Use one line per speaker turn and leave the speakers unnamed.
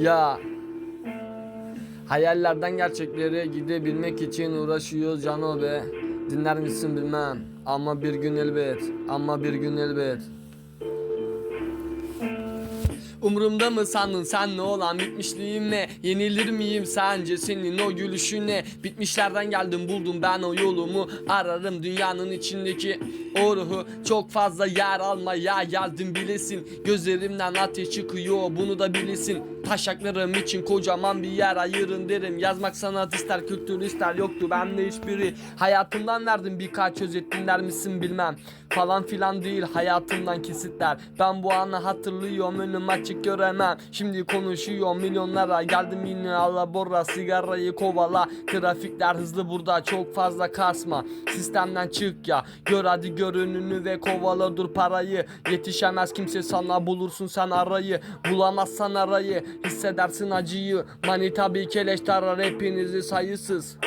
Ya. Hayallerden gerçeklere gidebilmek için uğraşıyoruz Cano be. Dinler misin bilmem. Ama bir gün elbet ama bir gün elbet Umurumda mı sandın sen ne olan? Bitmişliğim ne? Yenilir miyim sence senin o gülüşüne? Bitmişlerden geldim buldum ben o yolumu. Ararım dünyanın içindeki o ruhu. Çok fazla yer almaya geldim bilesin. Gözlerimden ateş çıkıyor bunu da bilesin. Taşaklarım için kocaman bir yer ayırın derim. Yazmak sanat ister kültür ister yoktu bende hiçbiri. Hayatımdan verdim birkaç özet dinler misin bilmem. Falan filan değil hayatımdan kesitler. Ben bu anı hatırlıyorum önüm açık göremem. Şimdi konuşuyor milyonlara. Geldim yine alabora sigarayı kovala. Trafikler hızlı burada çok fazla kasma. Sistemden çık ya Gör hadi görününü ve kovala dur parayı. Yetişemez kimse sana bulursun sen arayı. Bulamazsan arayı Hissedersin acıyı. Mani tabi keleş tarar hepinizi sayısız